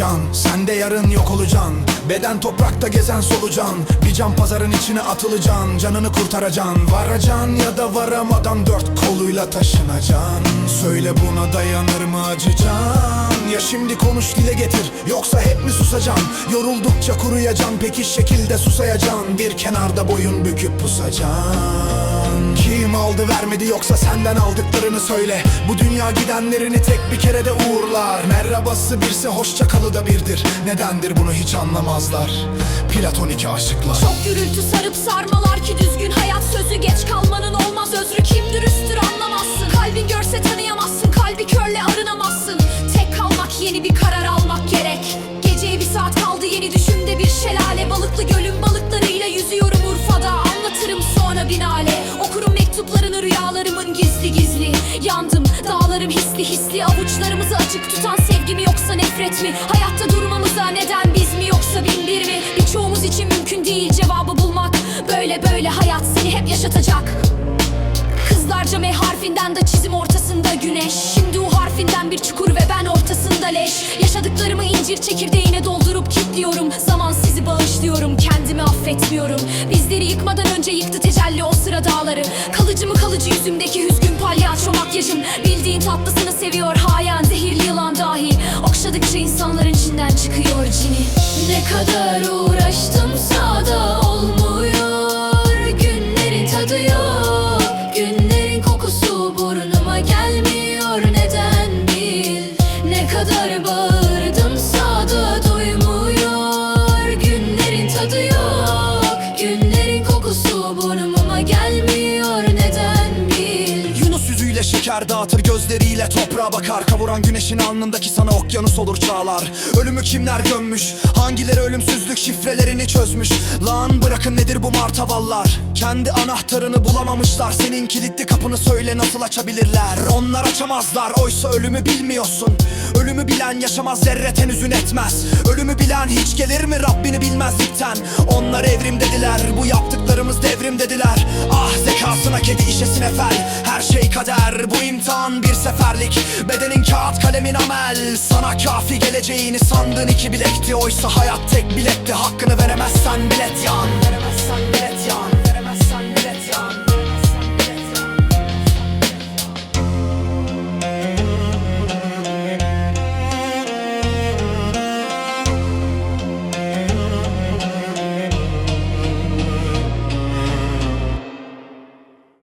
can Sen de yarın yok olacaksın. Beden toprakta gezen solucan. Bir can pazarın içine atılacaksın. Canını kurtaracaksın. Varacaksın ya da varamadan dört koluyla taşınacaksın. Söyle buna dayanır mı acıcan Ya şimdi konuş dile getir. Yoksa hep mi susacaksın? Yoruldukça kuruyacaksın. Peki şekilde susayacaksın. Bir kenarda boyun büküp pusacaksın. Kim aldı vermedi yoksa senden aldıklarını söyle. Bu dünya gidenlerini tek bir kerede uğurlar. Merhabası birse hoşça kalı da birdir. Nedendir bunu hiç anlamazlar. Platonik aşıklar. Çok gürültü sarıp sarmalar ki düzgün hayat sözü yeni bir karar almak gerek. Geceye bir saat kaldı yeni düşümde bir şelale. Balıklı gölün balıklarıyla yüzüyorum Urfa'da. Anlatırım sonra binale. Okurum mektuplarını rüyalarımın gizli gizli. Yandım dağlarım hisli hisli. Avuçlarımızı açık tutan sevgi mi yoksa nefret mi? Hayatta durmamıza neden biz mi yoksa bin bir mi? Birçoğumuz için mümkün değil cevabı bulmak. Böyle böyle hayat seni hep yaşatacak. Kızlarca M harfinden de çizim ortasında güneş. Şimdi U harfinden bir çukur ve ben ortasında leş Yaşadıklarımı incir çekirdeğine doldurup kilitliyorum. Zaman sizi bağışlıyorum kendimi affetmiyorum. Bizleri yıkmadan önce yıktı tecelli o sıra dağları. Kalıcı mı kalıcı yüzümdeki hüzgün palyaço makyajım. Bildiğin tatlısını seviyor hayan zehirli yılan dahi. Okşadıkça insanların içinden çıkıyor cini. Ne kadar uğraştımsa da olmuyor to do Yüzüyle şeker dağıtır gözleriyle toprağa bakar. Kavuran güneşin alnındaki sana okyanus olur çağlar. Ölümü kimler gömmüş? Hangileri ölümsüzlük şifrelerini çözmüş? Lan bırakın nedir bu martavallar? Kendi anahtarını bulamamışlar. Senin kilitli kapını söyle nasıl açabilirler? Onlar açamazlar oysa ölümü bilmiyorsun. Ölümü bilen yaşamaz zerre tenüzün etmez. Ölümü bilen hiç gelir mi Rabbini bilmezlikten? Onlar evrim dediler bu yaptıklarımız devrim dediler. Ah zekasına kedi işesine fel imtihan bir seferlik. Bedenin kağıt kalemin amel. Sana kafi geleceğini sandın. İki bilekti Oysa hayat tek biletti hakkını veremezsen bilet